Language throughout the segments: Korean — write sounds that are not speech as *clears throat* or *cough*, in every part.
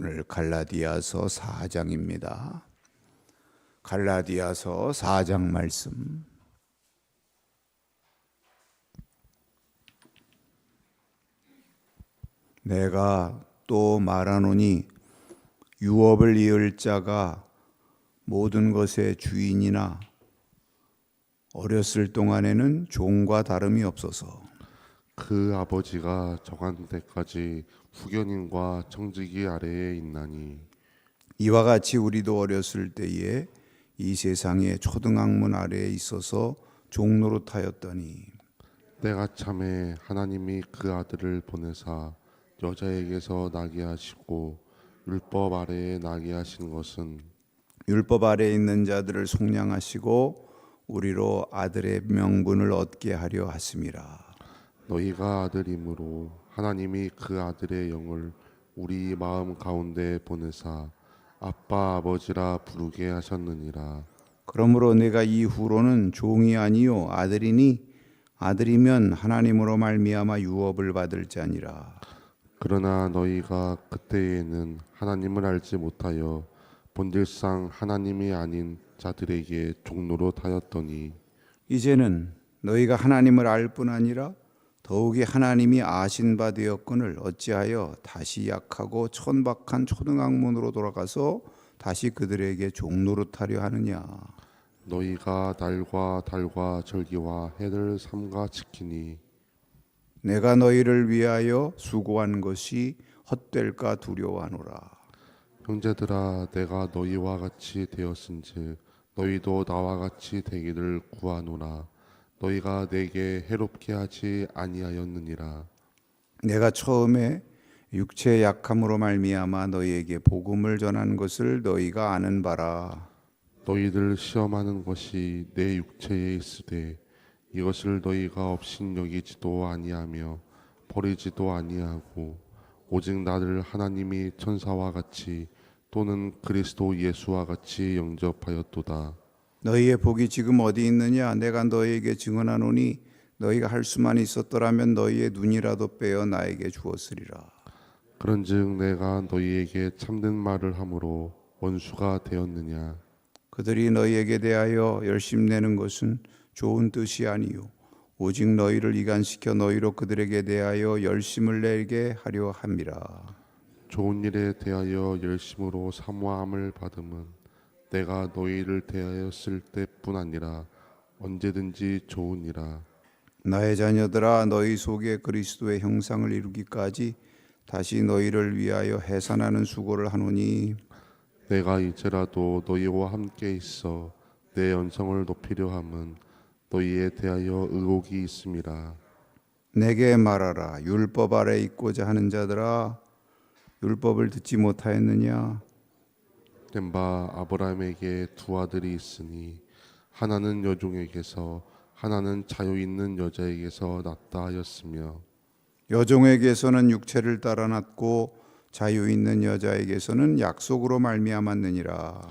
오늘 갈라디아서 4장입니다. 갈라디아서 4장 말씀. 내가 또 말하노니 유업을 이을 자가 모든 것의 주인이나 어렸을 동안에는 종과 다름이 없어서 그 아버지가 정한 때까지 후견인과 청지기 아래에 있나니 이와 같이 우리도 어렸을 때에 이 세상의 초등학문 아래에 있어서 종노릇하였더니. 때가 참에 하나님이 그 아들을 보내사 여자에게서 나게 하시고 율법 아래에 나게 하신 것은 율법 아래에 있는 자들을 속량하시고 우리로 아들의 명분을 얻게 하려 하심이라. 너희가 아들이므로 하나님이 그 아들의 영을 우리 마음 가운데 보내사 아빠 아버지라 부르게 하셨느니라. 그러므로 내가 이후로는 종이 아니요 아들이니 아들이면 하나님으로 말미암아 유업을 받을 자니라. 그러나 너희가 그때에는 하나님을 알지 못하여 본질상 하나님이 아닌 자들에게 종로로 타였더니 이제는 너희가 하나님을 알 뿐 아니라 더욱이 하나님이 아신 바 되었거늘 어찌하여 다시 약하고 천박한 초등학문으로 돌아가서 다시 그들에게 종노릇하려 하느냐? 너희가 달과 달과 절기와 해를 삼가 지키니 내가 너희를 위하여 수고한 것이 헛될까 두려워하노라. 형제들아 내가 너희와 같이 되었은즉 너희도 나와 같이 되기를 구하노라 너희가 내게 해롭게 하지 아니하였느니라 내가 처음에 육체의 약함으로 말미암아 너희에게 복음을 전한 것을 너희가 아는 바라 너희들 시험하는 것이 내 육체에 있으되 이것을 너희가 없인 여기지도 아니하며 버리지도 아니하고 오직 나를 하나님이 천사와 같이 또는 그리스도 예수와 같이 영접하였도다. 너희의 복이 지금 어디 있느냐? 내가 너희에게 증언하노니 너희가 할 수만 있었더라면 너희의 눈이라도 빼어 나에게 주었으리라. 그런즉 내가 너희에게 참된 말을 함으로 원수가 되었느냐? 그들이 너희에게 대하여 열심 내는 것은 좋은 뜻이 아니요. 오직 너희를 이간시켜 너희로 그들에게 대하여 열심을 내게 하려 함이라. 좋은 일에 대하여 열심으로 사모함을 받음은 내가 너희를 대하였을 때뿐 아니라 언제든지 좋으니라. 나의 자녀들아 너희 속에 그리스도의 형상을 이루기까지 다시 너희를 위하여 해산하는 수고를 하노니 내가 이제라도 너희와 함께 있어 내 연성을 높이려 함은 너희에 대하여 의혹이 있음이라. 내게 말하라 율법 아래 있고자 하는 자들아 율법을 듣지 못하였느냐 된 바 아브라함에게 두 아들이 있으니 하나는 여종에게서 하나는 자유 있는 여자에게서 났다 하였으며 여종에게서는 육체를 따라 났고 자유 있는 여자에게서는 약속으로 말미암았느니라.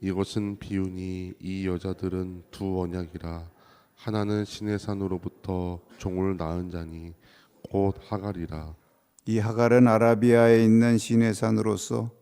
이것은 비유니 이 여자들은 두 언약이라. 하나는 신의 산으로부터 종을 낳은 자니 곧 하갈이라. 이 하갈은 아라비아에 있는 시내산으로서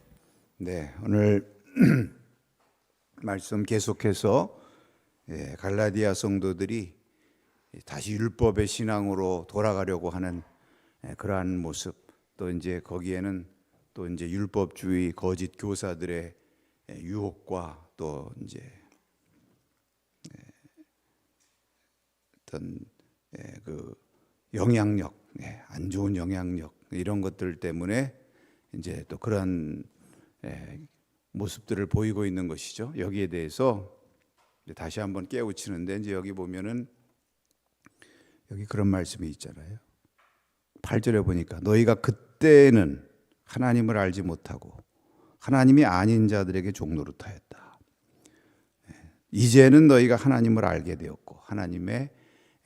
네 오늘 *clears throat* 말씀 계속해서 예, 갈라디아 성도들이 다시 율법의 신앙으로 돌아가려고 하는 예, 그러한 모습 또 이제 거기에는 또 이제 율법주의 거짓 교사들의 예, 유혹과 또 이제 예, 어떤 예, 그 영향력, 예, 안 좋은 영향력 이런 것들 때문에 이제 또 그런 예, 모습들을 보이고 있는 것이죠. 여기에 대해서 다시 한번 깨우치는데 이제 여기 보면은 여기 그런 말씀이 있잖아요. 8절에 보니까 너희가 그때는 하나님을 알지 못하고 하나님이 아닌 자들에게 종노릇하였다. 예, 이제는 너희가 하나님을 알게 되었고 하나님의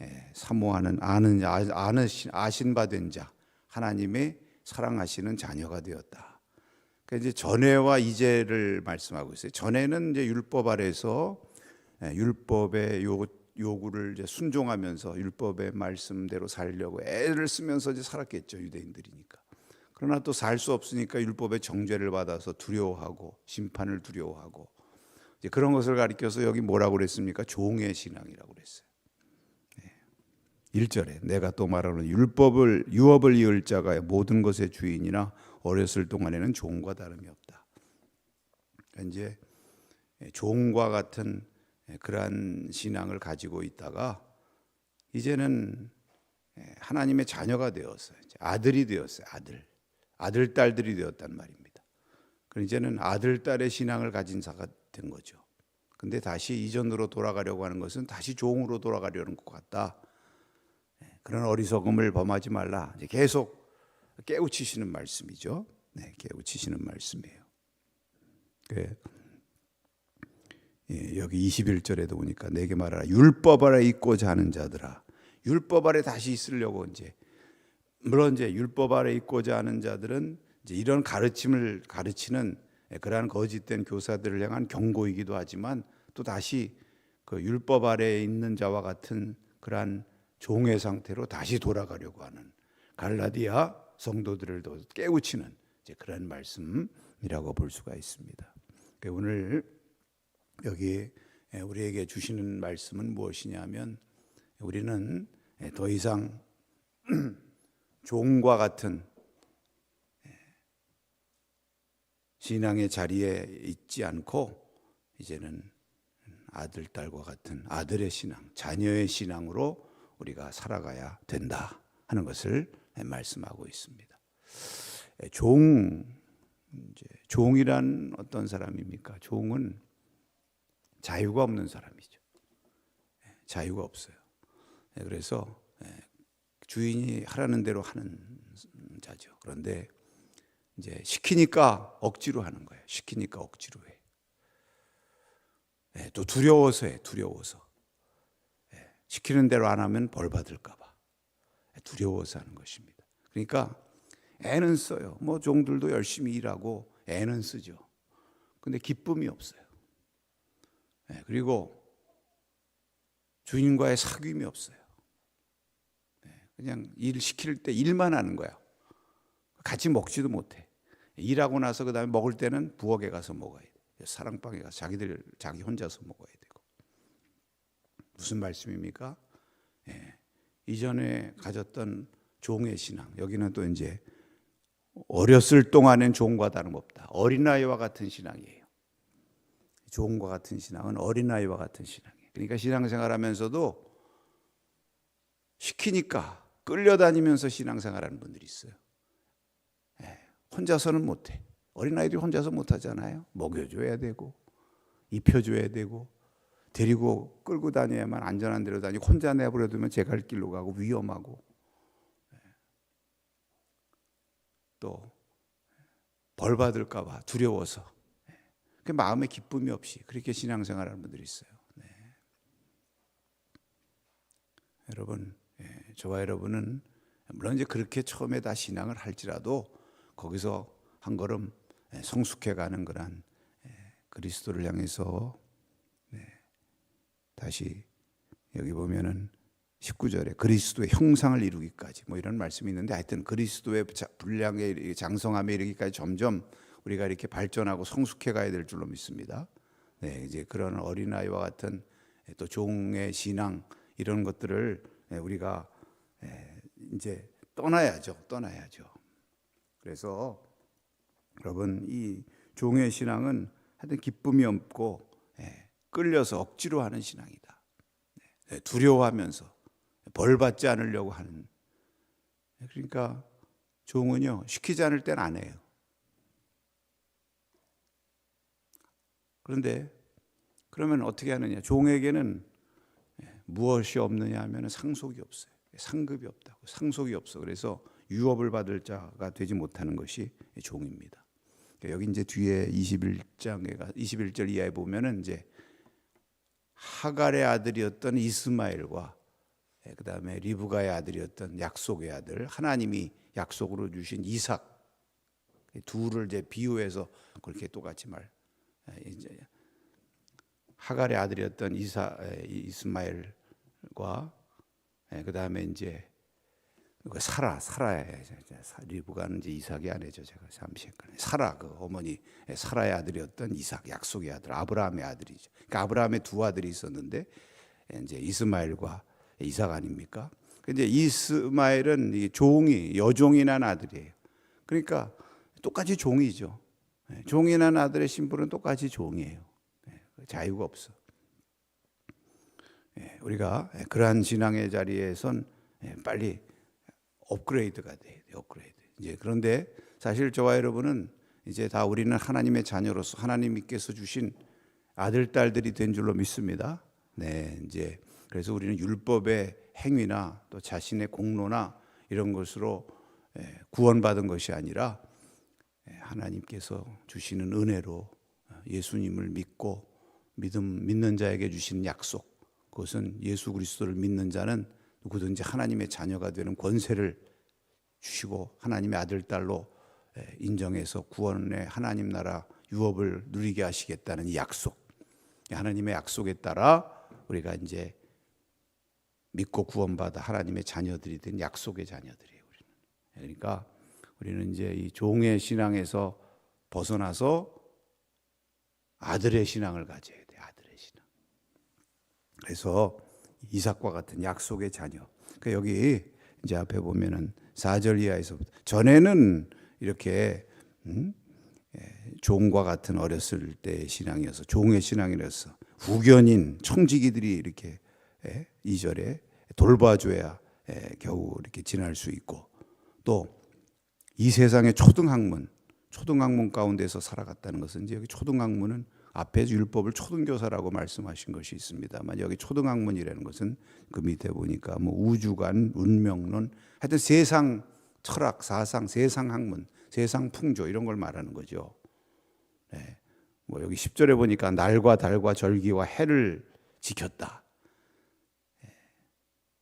예, 사모하는 아는 아- 아는 아신 바된 자 하나님의 사랑하시는 자녀가 되었다. 그러니까 이제 전에와 이제를 말씀하고 있어요. 전에는 이제 율법 아래서 예, 율법의 요, 요구를 이제 순종하면서 율법의 말씀대로 살려고 애를 쓰면서 이제 살았겠죠 유대인들이니까. 그러나 또 살 수 없으니까 율법의 정죄를 받아서 두려워하고 심판을 두려워하고 이제 그런 것을 가리켜서 여기 뭐라고 그랬습니까? 종의 신앙이라고 그랬어요. 1절에 내가 또 말하는 율법을 유업을 이을 자가 모든 것의 주인이나 어렸을 동안에는 종과 다름이 없다. 그러니까 이제 종과 같은 그러한 신앙을 가지고 있다가 이제는 하나님의 자녀가 되었어요. 아들이 되었어요. 아들. 아들 딸들이 되었단 말입니다. 그럼 이제는 아들 딸의 신앙을 가진 자가 된 거죠. 근데 다시 이전으로 돌아가려고 하는 것은 다시 종으로 돌아가려는 것 같다. 그런 어리석음을 범하지 말라. 계속 깨우치시는 말씀이죠. 네, 깨우치시는 말씀이에요. 그, 예, 여기 21절에도 보니까 내게 말하라. 율법 아래 있고자 하는 자들아. 율법 아래 다시 있으려고 이제 물론 이제 율법 아래 있고자 하는 자들은 이제 이런 가르침을 가르치는 그러한 거짓된 교사들을 향한 경고이기도 하지만 또 다시 그 율법 아래에 있는 자와 같은 그러한 종의 상태로 다시 돌아가려고 하는 갈라디아 성도들을 더 깨우치는 그런 말씀이라고 볼 수가 있습니다. 그러니까 오늘 여기 우리에게 주시는 말씀은 무엇이냐면 우리는 더 이상 *clears throat* 종과 같은 신앙의 자리에 있지 않고 이제는 아들 딸과 같은 아들의 신앙, 자녀의 신앙으로 우리가 살아가야 된다 하는 것을 말씀하고 있습니다. 종 이제 종이란 어떤 사람입니까? 종은 자유가 없는 사람이죠. 자유가 없어요. 그래서 주인이 하라는 대로 하는 자죠. 그런데 이제 시키니까 억지로 하는 거예요. 시키니까 억지로 해. 또 두려워서 해. 두려워서. 시키는 대로 안 하면 벌 받을까 봐 두려워서 하는 것입니다. 그러니까 애는 써요. 뭐 종들도 열심히 일하고 애는 쓰죠. 근데 기쁨이 없어요. 그리고 주인과의 사귐이 없어요. 그냥 일 시킬 때 일만 하는 거야. 같이 먹지도 못해. 일하고 나서 그 다음에 먹을 때는 부엌에 가서 먹어야 돼. 사랑방에 가서 자기들 자기 혼자서 먹어야 되고. 무슨 말씀입니까? 예. 이전에 가졌던 종의 신앙. 여기는 또 이제 어렸을 동안엔 종과 다름없다. 어린아이와 같은 신앙이에요. 종과 같은 신앙은 어린아이와 같은 신앙이에요. 그러니까 신앙생활하면서도 시키니까 끌려다니면서 신앙생활하는 분들이 있어요. 예. 혼자서는 못해. 어린아이들이 혼자서 못하잖아요. 먹여줘야 되고 입혀줘야 되고 데리고 끌고 다녀야만 안전한 데로 다니고 혼자 내버려 두면 제 갈 길로 가고 위험하고 또 벌 받을까 봐 두려워서 그 마음에 기쁨이 없이 그렇게 신앙생활하는 분들이 있어요. 네. 여러분, 저와 여러분은 물론 이제 그렇게 처음에 다 신앙을 할지라도 거기서 한 걸음 성숙해 가는 그런 그리스도를 향해서 다시 여기 보면은 19절에 그리스도의 형상을 이루기까지 뭐 이런 말씀이 있는데 하여튼 그리스도의 분량에 장성함에 이르기까지 점점 우리가 이렇게 발전하고 성숙해 가야 될 줄로 믿습니다. 네, 이제 그런 어린아이와 같은 또 종의 신앙 이런 것들을 우리가 이제 떠나야죠. 떠나야죠. 그래서 여러분 이 종의 신앙은 하여튼 기쁨이 없고 예, 끌려서 억지로 하는 신앙이다. 네, 두려워하면서 벌 받지 않으려고 하는. 그러니까 종은요 시키지 않을 땐 안 해요. 그런데 그러면 어떻게 하느냐? 종에게는 예, 무엇이 없느냐 하면 상속이 없어요. 상급이 없다고. 상속이 없어. 그래서 유업을 받을 자가 되지 못하는 것이 종입니다. 그러니까 여기 이제 뒤에 21장에 가 21절 이하에 보면은 이제 하갈의 아들이었던 이스마엘과 예, 그다음에 리브가의 아들이었던 약속의 아들 하나님이 약속으로 주신 이삭 이 둘을 이제 비유해서 그렇게 똑같이 말 예, 이제 하갈의 아들이었던 이사 에, 이스마엘과 예, 그다음에 이제 그 사라 사라의 리브가는 이제 이삭이 아니죠 제가 잠시 헷갈려 사라 그 어머니 예, 사라의 아들이었던 이삭 약속의 아들 아브라함의 아들이죠 그러니까 아브라함의 두 아들이 있었는데 예, 이제 이스마엘과 이삭 아닙니까? 근데 이스마엘은 이 종이 여종이 난 아들이에요. 그러니까 똑같이 종이죠. 예, 종이 난 아들의 신분은 똑같이 종이에요. 예, 자유가 없어. 예, 우리가 그러한 신앙의 자리에선 예, 빨리 업그레이드가 돼야 돼. 업그레이드. 이제 그런데 사실 저와 여러분은 이제 다 우리는 하나님의 자녀로서 하나님께서 주신 아들 딸들이 된 줄로 믿습니다. 네, 이제 그래서 우리는 율법의 행위나 또 자신의 공로나 이런 것으로 예, 구원받은 것이 아니라 예, 하나님께서 주시는 은혜로 예수님을 믿고 믿음 믿는 자에게 주시는 약속 그것은 예수 그리스도를 믿는 자는 누구든지 하나님의 자녀가 되는 권세를 주시고 하나님의 아들 딸로 예, 인정해서 구원의 하나님 나라 유업을 누리게 하시겠다는 이 약속 하나님의 약속에 따라 우리가 이제 믿고 구원받아 하나님의 자녀들이 된 약속의 자녀들이에요. 우리는 그러니까 우리는 이제 이 종의 신앙에서 벗어나서 아들의 신앙을 가져야 돼. 아들의 신앙. 그래서 이삭과 같은 약속의 자녀. 그 여기 이제 앞에 보면은 4절 이하에서부터 전에는 이렇게 음? 예, 종과 같은 어렸을 때의 신앙이어서 종의 신앙이라서 후견인 청지기들이 이렇게 예, 2절에 돌봐줘야 예, 겨우 이렇게 지날 수 있고 또 이 세상의 초등학문, 초등학문 가운데서 살아갔다는 것은 이제 여기 초등학문은 앞에 율법을 초등교사라고 말씀하신 것이 있습니다만 여기 초등학문이라는 것은 그 밑에 보니까 뭐 우주관, 운명론, 하여튼 세상 철학, 사상, 세상 학문, 세상 풍조 이런 걸 말하는 거죠. 네. 뭐 여기 10절에 보니까 날과 달과 절기와 해를 지켰다.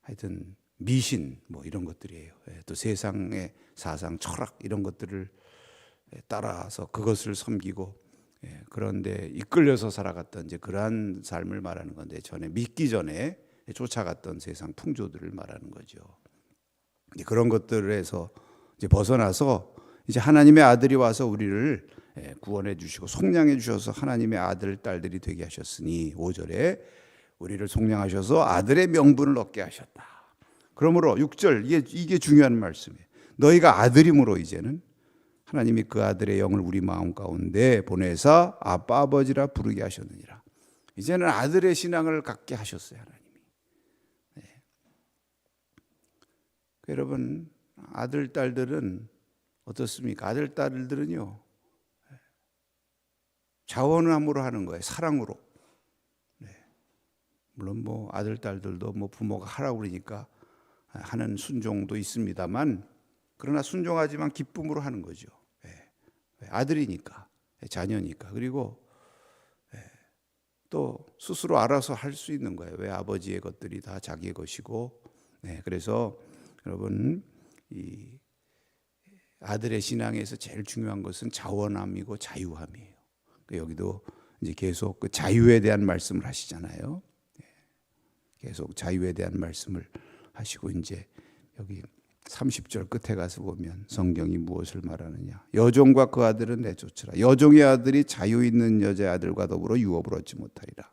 하여튼 미신 뭐 이런 것들이에요. 예, 또 세상의 사상, 철학 이런 것들을 따라서 그것을 섬기고 예, 그런데 이끌려서 살아갔던 이제 그러한 삶을 말하는 건데 전에 믿기 전에 쫓아갔던 세상 풍조들을 말하는 거죠. 그런 것들에서 이제 벗어나서 이제 하나님의 아들이 와서 우리를 예, 구원해 주시고 속량해 주셔서 하나님의 아들 딸들이 되게 하셨으니 5절에 우리를 속량하셔서 아들의 명분을 얻게 하셨다. 그러므로 6절 이게 이게 중요한 말씀이에요. 너희가 아들임으로 이제는 하나님이 그 아들의 영을 우리 마음 가운데 보내사 아빠 아버지라 부르게 하셨느니라. 이제는 아들의 신앙을 갖게 하셨어요 하나님이. 네. 여러분 아들 딸들은 어떻습니까? 아들 딸들은요 자원함으로 하는 거예요 사랑으로. 네. 물론 뭐 아들 딸들도 뭐 부모가 하라고 그러니까 하는 순종도 있습니다만 그러나 순종하지만 기쁨으로 하는 거죠. 예. 아들이니까 자녀니까 그리고 예. 또 스스로 알아서 할 수 있는 거예요. 왜 아버지의 것들이 다 자기의 것이고 네. 그래서 여러분 이 아들의 신앙에서 제일 중요한 것은 자원함이고 자유함이에요. 여기도 이제 계속 그 자유에 대한 말씀을 하시잖아요. 예. 계속 자유에 대한 말씀을 하시고 이제 여기 30절 끝에 가서 보면 성경이 무엇을 말하느냐. 여종과 그 아들은 내쫓으라. 여종의 아들이 자유 있는 여자의 아들과 더불어 유업을 얻지 못하리라.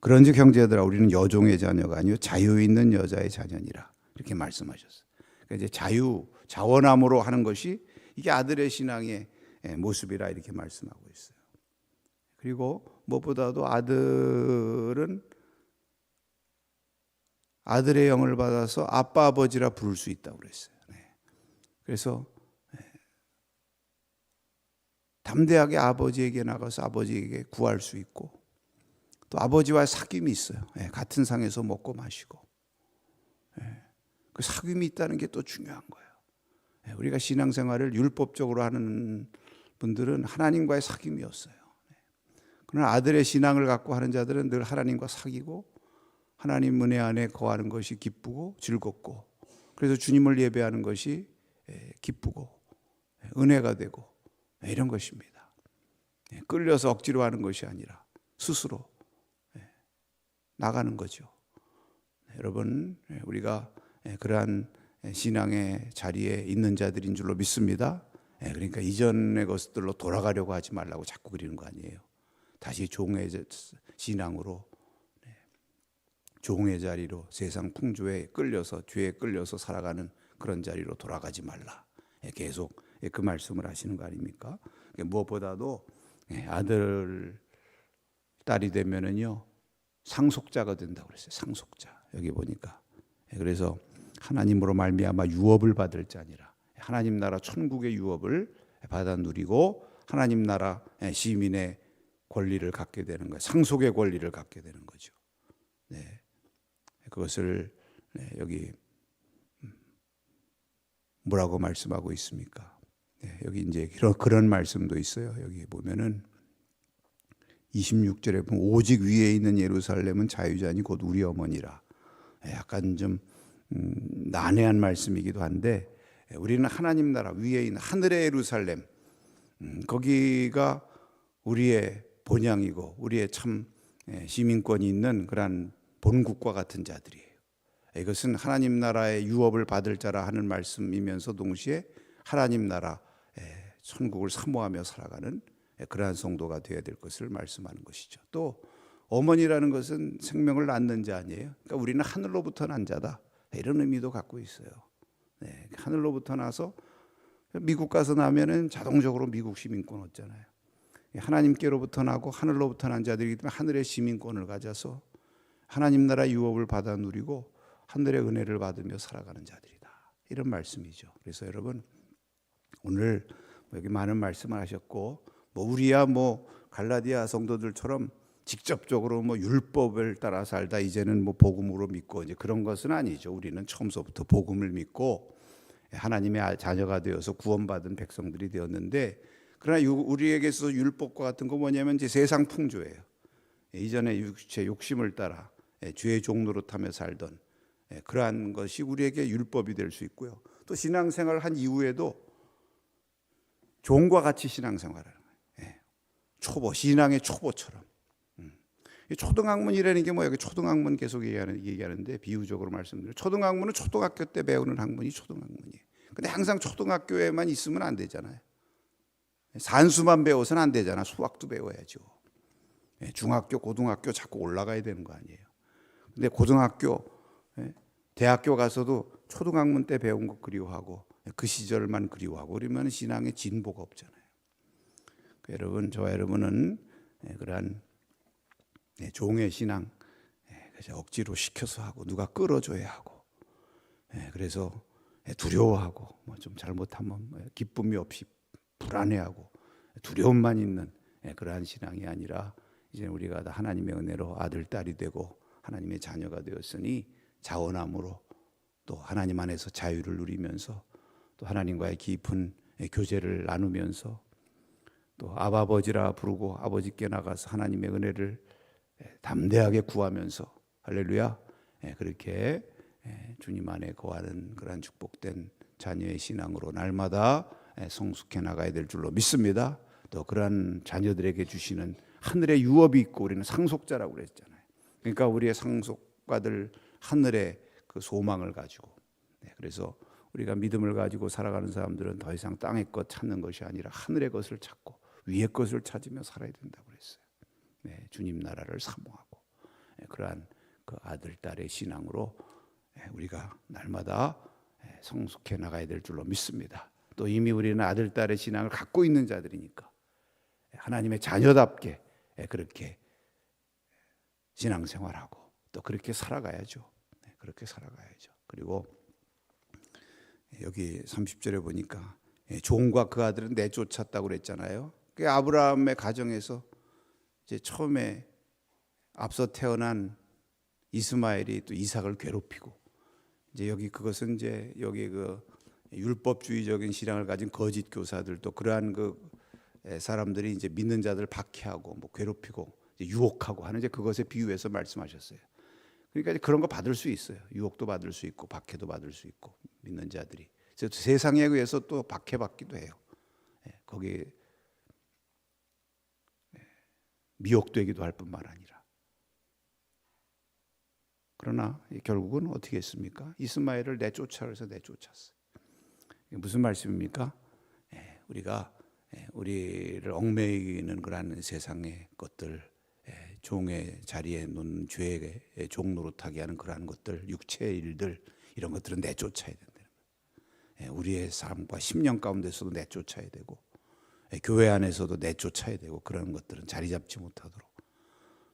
그런즉 형제들아 우리는 여종의 자녀가 아니요 자유 있는 여자의 자녀니라. 이렇게 말씀하셨어요. 그러니까 이제 자유, 자원함으로 하는 것이 이게 아들의 신앙의 예, 모습이라 이렇게 말씀하고 있어요. 그리고 무엇보다도 아들은 아들의 영을 받아서 아빠 아버지라 부를 수 있다고 그랬어요. 네. 그래서 네. 담대하게 아버지에게 나가서 아버지에게 구할 수 있고 또 아버지와 사귐이 있어요. 네. 같은 상에서 먹고 마시고 네. 그 사귐이 있다는 게 또 중요한 거예요. 네. 우리가 신앙생활을 율법적으로 하는 분들은 하나님과의 사귐이었어요. 네. 그러나 아들의 신앙을 갖고 하는 자들은 늘 하나님과 사귀고 하나님 은혜 안에 거하는 것이 기쁘고 즐겁고 그래서 주님을 예배하는 것이 예, 기쁘고 예, 은혜가 되고 예, 이런 것입니다. 끌려서 억지로 하는 것이 아니라 스스로 나가는 거죠. 여러분 우리가 그러한 신앙의 자리에 있는 자들인 줄로 믿습니다. 그러니까 이전의 것들로 돌아가려고 하지 말라고 자꾸 그리는 거 아니에요. 다시 종의 신앙으로 종의 자리로 세상 풍조에 끌려서 죄에 끌려서 살아가는 그런 자리로 돌아가지 말라. 예, 계속 예, 그 말씀을 하시는 거 아닙니까? 무엇보다도 예, 아들 딸이 되면은요 상속자가 된다고 그랬어요. 상속자 여기 보니까 그래서 하나님으로 말미암아 유업을 받을 자니라. 하나님 나라 천국의 유업을 받아 누리고 하나님 나라 시민의 권리를 갖게 되는 거예요. 상속의 권리를 갖게 되는 거죠. 네. 그것을 네, 여기 음, 뭐라고 말씀하고 있습니까? 네, 여기 이제 그런, 말씀도 있어요. 여기 보면은 26절에 보면 오직 위에 있는 예루살렘은 자유자니 곧 우리 어머니라. 네, 약간 좀 음, 난해한 말씀이기도 한데 우리는 하나님 나라 위에 있는 하늘의 예루살렘 음, 거기가 우리의 본향이고 우리의 참 시민권이 있는 그러한 본국과 같은 자들이에요. 이것은 하나님 나라의 유업을 받을 자라 하는 말씀이면서 동시에 하나님 나라 천국을 사모하며 살아가는 그러한 성도가 되어야 될 것을 말씀하는 것이죠. 또 어머니라는 것은 생명을 낳는 자 아니에요. 그러니까 우리는 하늘로부터 난 자다. 이런 의미도 갖고 있어요. 네, 하늘로부터 나서 미국 가서 나면은 자동적으로 미국 시민권 얻잖아요. 하나님께로부터 나고 하늘로부터 난 자들이기 때문에 하늘의 시민권을 가져서 하나님 나라 유업을 받아 누리고 하늘의 은혜를 받으며 살아가는 자들이다. 이런 말씀이죠. 그래서 여러분 오늘 뭐 여기 많은 말씀을 하셨고 뭐 우리야 뭐 갈라디아 성도들처럼 직접적으로 뭐 율법을 따라 살다 이제는 뭐 복음으로 믿고 이제 그런 것은 아니죠. 우리는 처음서부터 복음을 믿고 하나님의 자녀가 되어서 구원받은 백성들이 되었는데 그러나 우리에게서 율법과 같은 거 뭐냐면 이제 세상 풍조예요. 이전에 육체 욕심을 따라 예, 죄의 종로로 타며 살던 예, 그러한 것이 우리에게 율법이 될 수 있고요. 또 신앙생활을 한 이후에도 종과 같이 거예요. 예, 초보 신앙의 초보처럼. 음. 초등학문이라는 게 뭐예요? 초등학문 계속 얘기하는, 얘기하는데 비유적으로 말씀드려. 초등학문은 초등학교 때 배우는 학문이 초등학문이에요. 근데 항상 초등학교에만 있으면 안 되잖아요. 산수만 배워서는 안 되잖아. 수학도 배워야죠. 중학교, 고등학교 자꾸 올라가야 되는 거 아니에요. 근데 고등학교, 예, 대학교 가서도 초등학문 때 배운 거 그리워하고 그 시절만 그리워하고 그러면 신앙에 진보가 없잖아요. 그 여러분, 저와 여러분은 예, 그러한 예, 종의 신앙 억지로 시켜서 하고 누가 끌어줘야 하고 그래서 두려워하고 뭐좀 잘못하면 뭐 기쁨이 없이 불안해하고 두려움만 있는 그러한 신앙이 아니라 이제 우리가 다 하나님의 은혜로 아들 딸이 되고 하나님의 자녀가 되었으니 자원함으로 또 하나님 안에서 자유를 누리면서 또 하나님과의 깊은 교제를 나누면서 또 아버지라 부르고 아버지께 나가서 하나님의 은혜를 담대하게 구하면서 할렐루야 그렇게 주님 안에 거하는 그러한 축복된 자녀의 신앙으로 날마다 성숙해 나가야 될 줄로 믿습니다. 또 그러한 자녀들에게 주시는 하늘의 유업이 있고 우리는 상속자라고 그랬잖아요. 그러니까 우리의 상속과들 하늘의 그 소망을 가지고 네, 그래서 우리가 믿음을 가지고 살아가는 사람들은 더 이상 땅의 것 찾는 것이 아니라 하늘의 것을 찾고 위의 것을 찾으며 살아야 된다고 그랬어요. 네, 주님 나라를 사모하고 네, 그러한 그 아들 딸의 신앙으로 네, 우리가 날마다 네, 예, 성숙해 나가야 될 줄로 믿습니다. 또 이미 우리는 아들 딸의 신앙을 갖고 있는 자들이니까 하나님의 자녀답게 예, 그렇게 신앙생활하고 또 그렇게 살아가야죠. 네, 그렇게 살아가야죠. 그리고 여기 30절에 보니까 예, 종과 그 아들은 내쫓았다고 그랬잖아요. 그 아브라함의 가정에서 이제 처음에 앞서 태어난 이스마엘이 또 이삭을 괴롭히고 이제 여기 그것은 이제 여기 그 율법주의적인 신앙을 가진 거짓 교사들 또 그러한 그 에, 사람들이 이제 믿는 자들 박해하고 뭐 괴롭히고 유혹하고 하는 이제 그것에 비유해서 말씀하셨어요. 그러니까 그런 거 받을 수 있어요. 유혹도 받을 수 있고 박해도 받을 수 있고 믿는 자들이 세상에 의해서 또 박해받기도 해요. 예, 거기 예, 미혹되기도 할 뿐만 아니라 그러나 이 결국은 어떻게 했습니까? 이스마엘을 내쫓아 그래서 내쫓았어요. 무슨 말씀입니까? 예, 우리가 예, 우리를 얽매이는 그러한 세상의 것들, 예, 종의 자리에 놓는 죄의 종 노릇하게 하는 그러한 것들, 육체의 일들 이런 것들은 내쫓아야 거예요. 예, 우리의 삶과 심령 가운데서도 내쫓아야 되고 예, 교회 안에서도 내쫓아야 되고 그런 것들은 자리 잡지 못하도록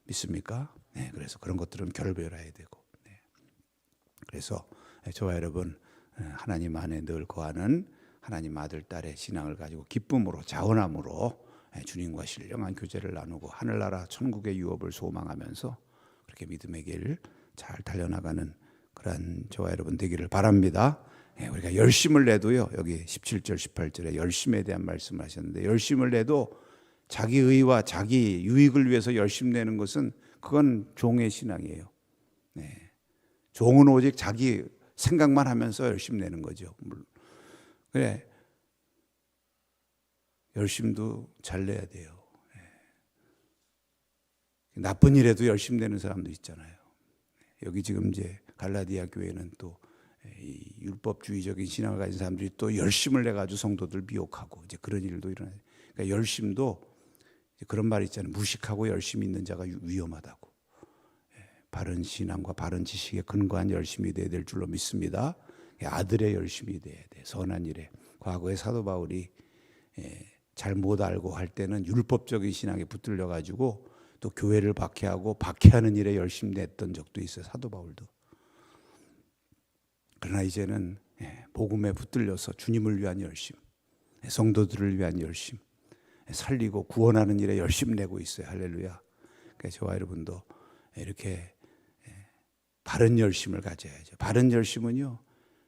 믿습니까? 네, 그래서 그런 것들은 결별해야 되고. 네. 그래서 저와 여러분 에, 하나님 안에 늘 거하는 하나님 아들 딸의 신앙을 가지고 기쁨으로 자원함으로 에, 주님과 신령한 교제를 나누고 하늘나라 천국의 유업을 소망하면서 그렇게 믿음의 길 잘 달려나가는 그러한 저와 여러분 되기를 바랍니다. 예, 우리가 열심을 내도요 여기 17절 18절에 열심에 대한 말씀을 하셨는데 열심을 내도 자기 의와 자기 유익을 위해서 열심 내는 것은 그건 종의 신앙이에요. 네. 종은 오직 자기 생각만 하면서 열심 내는 거죠. 그래 열심도 잘 내야 돼요. 네. 나쁜 일에도 열심 내는 사람도 있잖아요. 여기 지금 이제 갈라디아 교회는 또이 율법주의적인 신앙을 가진 사람들이 또 열심을 내 가지고 성도들 미혹하고 이제 그런 일도 일어나요. 그러니까 열심도 그런 말 있잖아요. 무식하고 열심히 있는 자가 유- 위험하다고. 예, 바른 신앙과 바른 지식에 근거한 열심이 돼야 될 줄로 믿습니다. 예, 아들의 열심이 돼야 돼. 선한 일에. 과거에 사도 바울이 예, 잘 못 알고 할 때는 율법적인 신앙에 붙들려 가지고 또 교회를 박해하고 박해하는 일에 열심히 냈던 적도 있어요. 사도 바울도. 그러나 이제는 예, 복음에 붙들려서 주님을 위한 열심, 예, 성도들을 위한 열심, 예, 살리고 구원하는 일에 열심 내고 있어요. 할렐루야. 그러니까 저와 여러분도 이렇게 예, 바른 열심을 가져야죠. 바른 열심은요,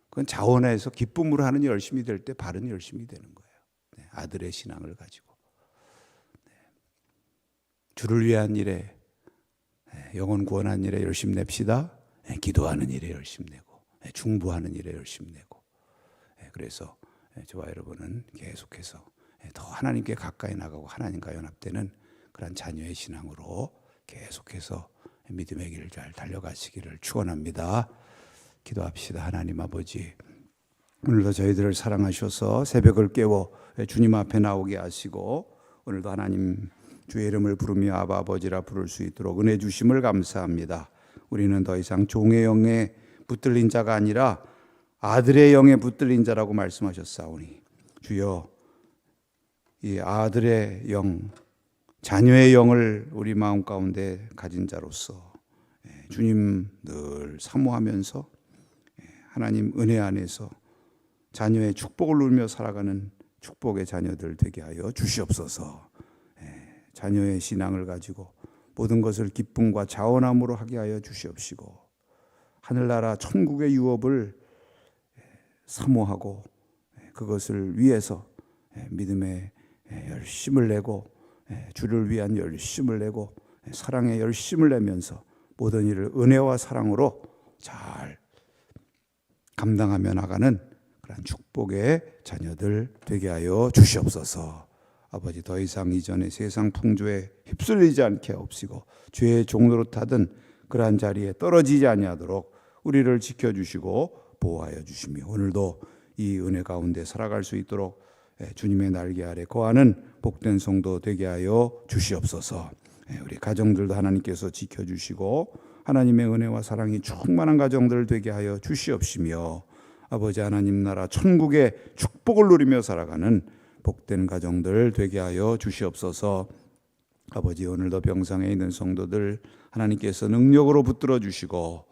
그건 자원해서 기쁨으로 하는 열심이 될 때 바른 열심이 되는 거예요. 네, 아들의 신앙을 가지고 네. 주를 위한 일에 예, 영혼 구원하는 일에 열심 냅시다. 예, 기도하는 일에 열심 내고 예, 중보하는 일에 열심 내고 예, 그래서 예, 저와 여러분은 계속해서 예, 더 하나님께 가까이 나가고 하나님과 연합되는 그런 자녀의 신앙으로 계속해서 믿음의 길을 잘 달려가시기를 축원합니다. 기도합시다. 하나님 아버지 오늘도 저희들을 사랑하셔서 새벽을 깨워 주님 앞에 나오게 하시고 오늘도 하나님 주의 이름을 부르며 아바 아버지라 부를 수 있도록 은혜 주심을 감사합니다. 우리는 더 이상 종의 영에 붙들린 자가 아니라 아들의 영에 붙들린 자라고 말씀하셨사오니 주여 이 아들의 영 자녀의 영을 우리 마음 가운데 가진 자로서 예, 주님 늘 사모하면서 예, 하나님 은혜 안에서 자녀의 축복을 누리며 살아가는 축복의 자녀들 되게 하여 주시옵소서. 예, 자녀의 신앙을 가지고 모든 것을 기쁨과 자원함으로 하게 하여 주시옵시고 하늘나라 천국의 유업을 예, 사모하고 예, 그것을 위해서 예, 믿음의 예, 열심을 내고 예, 주를 위한 열심을 내고 예, 사랑의 열심을 내면서 모든 일을 은혜와 사랑으로 잘 감당하며 나가는 그런 축복의 자녀들 되게 하여 주시옵소서. 아버지 더 이상 이전의 세상 풍조에 휩쓸리지 않게 하옵시고 죄의 종로로 타든 그러한 자리에 떨어지지 아니하도록 우리를 지켜 주시고 보호하여 주시며 오늘도 이 은혜 가운데 살아갈 수 있도록 예, 주님의 날개 아래 거하는 복된 성도 되게 하여 주시옵소서. 예, 우리 가정들도 하나님께서 지켜 주시고 하나님의 은혜와 사랑이 충만한 가정들 되게 하여 주시옵시며 아버지 하나님 나라 천국의 축복을 누리며 살아가는 복된 가정들 되게 하여 주시옵소서. 아버지 오늘도 병상에 있는 성도들 하나님께서 능력으로 붙들어 주시고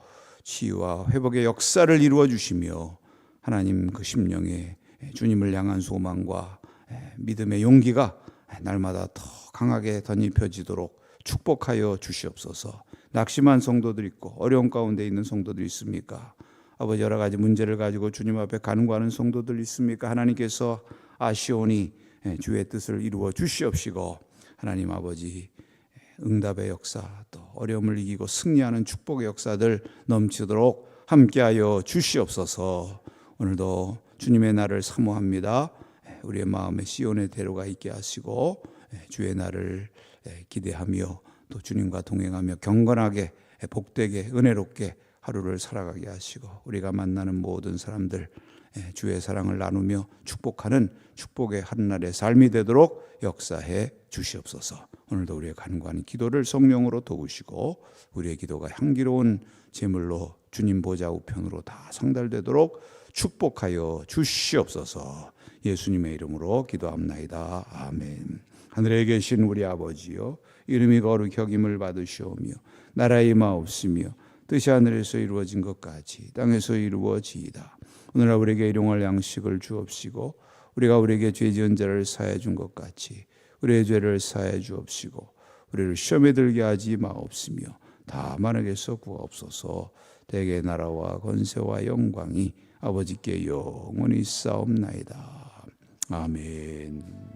치유와 회복의 역사를 이루어 주시며 하나님 그 심령에 주님을 향한 소망과 믿음의 용기가 날마다 더 강하게 덧입혀지도록 축복하여 주시옵소서. 낙심한 성도들 있고 어려운 가운데 있는 성도들 있습니까? 아버지 여러 가지 문제를 가지고 주님 앞에 간구하는 성도들 있습니까? 하나님께서 아시오니 주의 뜻을 이루어 주시옵시고 하나님 아버지 응답의 역사 또 어려움을 이기고 승리하는 축복의 역사들 넘치도록 함께하여 주시옵소서. 오늘도 주님의 날을 사모합니다. 우리의 마음에 시온의 대로가 있게 하시고 주의 날을 기대하며 또 주님과 동행하며 경건하게 복되게 은혜롭게 하루를 살아가게 하시고 우리가 만나는 모든 사람들 주의 사랑을 나누며 축복하는 축복의 한날의 삶이 되도록 역사해 주시옵소서. 오늘도 우리의 간구하는 기도를 성령으로 도우시고 우리의 기도가 향기로운 제물로 주님 보좌 우편으로 다 상달되도록 축복하여 주시옵소서. 예수님의 이름으로 기도합나이다. 아멘. 하늘에 계신 우리 아버지요 이름이 거룩히 여김을 받으시오며 나라의 마옵시며 뜻이 하늘에서 이루어진 것 같이 땅에서 이루어지이다. 오늘날 우리에게 일용할 양식을 주옵시고 우리가 우리에게 죄 지은 자를 사해 준 것 같이 우리의 죄를 사해 주옵시고 우리를 시험에 들게 하지 마옵시며 다만에게서 구하옵소서 대개 나라와 권세와 영광이 아버지께 영원히 싸움나이다. 아멘.